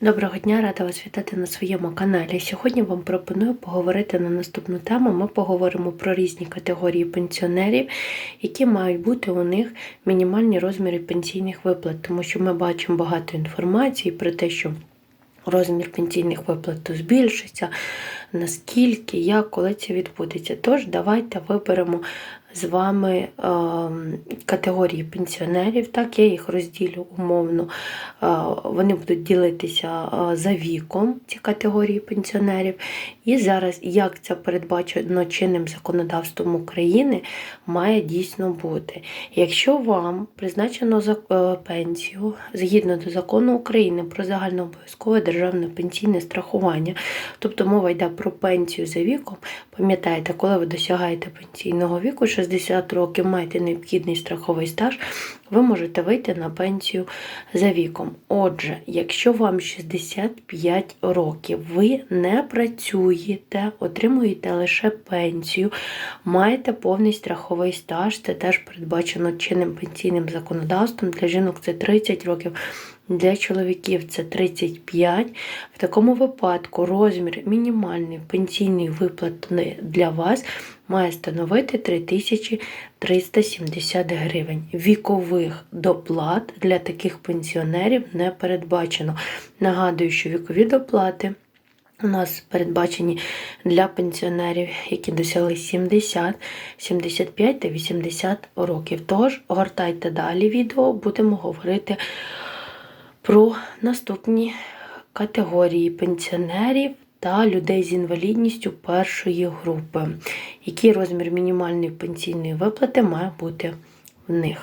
Доброго дня, рада вас вітати на своєму каналі. Сьогодні вам пропоную поговорити на наступну тему. Ми поговоримо про різні категорії пенсіонерів, які мають бути у них мінімальні розміри пенсійних виплат, тому що ми бачимо багато інформації про те, що розмір пенсійних виплат збільшиться, наскільки, як, коли це відбудеться. Тож давайте виберемо з вами е, категорії пенсіонерів. Так, я їх розділю умовно. Е, вони будуть ділитися е, за віком, ці категорії пенсіонерів. І зараз, як це передбачено чинним законодавством України, має дійсно бути. Якщо вам призначено е, пенсію згідно до закону України про загальнообов'язкове державне пенсійне страхування, тобто мова йде про пенсію за віком, пам'ятаєте, коли ви досягаєте пенсійного віку, 60 років маєте необхідний страховий стаж, ви можете вийти на пенсію за віком. Отже, якщо вам 65 років, ви не працюєте, отримуєте лише пенсію, маєте повний страховий стаж, це теж передбачено чинним пенсійним законодавством. Для жінок це 30 років. Для чоловіків це 35. В такому випадку розмір мінімальної пенсійної виплати для вас має становити 3370 гривень. Вікових доплат для таких пенсіонерів не передбачено. Нагадую, що вікові доплати. У нас передбачені для пенсіонерів, які досягли 70, 75 та 80 років. Тож, гортайте далі відео, будемо говорити про наступні категорії пенсіонерів та людей з інвалідністю першої групи. Який розмір мінімальної пенсійної виплати має бути в них?